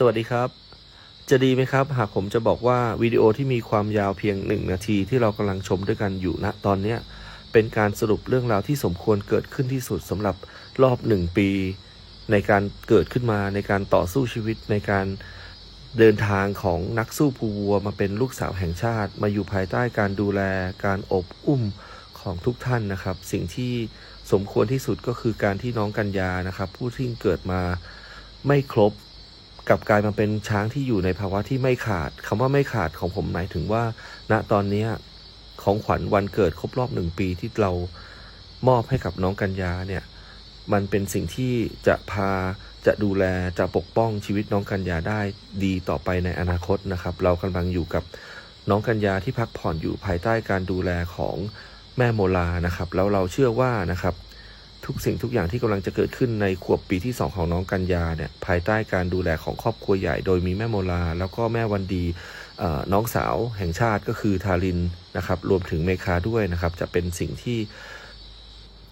สวัสดีครับ จะดีไหมครับ หากผมจะบอกว่าวิดีโอที่มีความยาวเพียงหนึ่งนาทีที่เรากำลังชมด้วยกันอยู่ณตอนนี้เป็นการสรุปเรื่องราวที่สมควรเกิดขึ้นที่สุดสำหรับรอบหนึ่งปี ในการเกิดขึ้นมาในการต่อสู้ชีวิตในการเดินทางของนักสู้ภูวัวมาเป็นลูกสาวแห่งชาติ มาอยู่ภายใต้การดูแลการอบอุ้มของทุกท่านนะครับ สิ่งที่สมควรที่สุดก็คือการที่น้องกัญญานะครับ ผู้ที่เกิดมาไม่ครบ กลับกลายมาเป็นช้างที่อยู่ในภาวะที่ไม่ขาดคำว่าไม่ขาดของผมหมายถึงว่า ณตอนเนี้ของขวัญวันเกิดครบรอบหนึ่งปีที่เรามอบให้กับน้องกัญญาเนี่ย มันเป็นสิ่งที่จะพาจะดูแลจะปกป้องชีวิตน้องกัญญาได้ดีต่อไปในอนาคตนะครับ เรากำลังอยู่กับน้องกัญญาที่พักผ่อนอยู่ภายใต้การดูแลของแม่โมลานะครับ แล้วเราเชื่อว่านะครับ ทุกสิ่งทุกอย่างที่กำลังจะเกิดขึ้นในขวบปีที่ 2 ของน้องกัญญาเนี่ยภายใต้การดูแลของครอบครัวใหญ่ โดยมีแม่โมลา แล้วก็แม่วันดีน้องสาวแห่งชาติก็คือทารินนะครับรวมถึงเมคาด้วยนะครับ จะเป็นสิ่งที่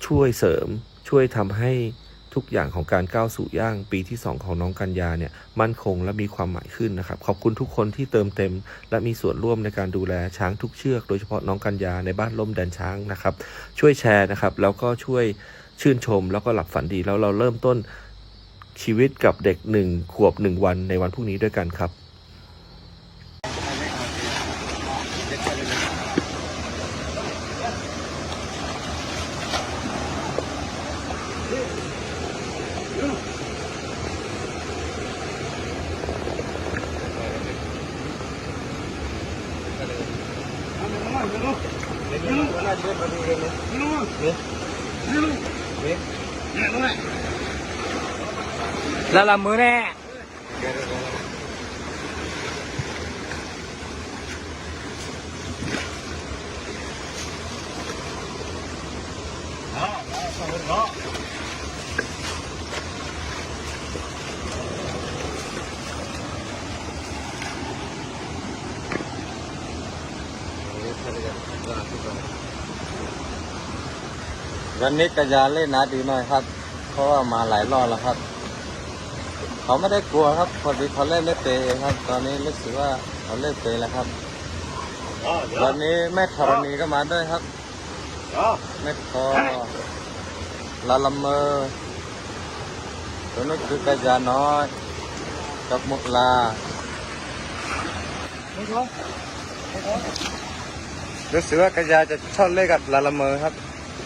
ช่วยเสริมช่วยทำให้ทุกอย่างของการก้าวสู่ย่างปีที่ 2 ของน้องกัญญาเนี่ยมั่นคงและมีความหมายขึ้นนะครับ ขอบคุณทุกคนที่เติมเต็ม และมีส่วนร่วมในการดูแลช้างทุกเชือก โดยเฉพาะน้องกัญญาในบ้านล่มแดนช้างนะครับ ช่วยแชร์นะครับ แล้วก็ช่วย ชื่นชมแล้วก็หลับฝันดีแล้วเราเริ่มต้นชีวิตกับเด็กหนึ่งขวบหนึ่งวันในวันพรุ่งนี้ด้วยกันครับแล้วละมือแน่ วันนี้กระยาเล่นนะดีหน่อยครับ เพราะว่ามาหลายรอบแล้วครับ เขาไม่ได้กลัวครับพอดีเขาเล่นเล่เตะครับ ตอนนี้รู้สึกว่าเขาเล่นเตะแล้วครับ วันนี้แม่ธรณีก็มาด้วยครับแม่ทอลาลัมเมอร์ตัวนี้คือกระยาน้อยกับมุกลารู้สึกว่ากระยาจะชอบเล่นกับลาลัมเมอร์ครับ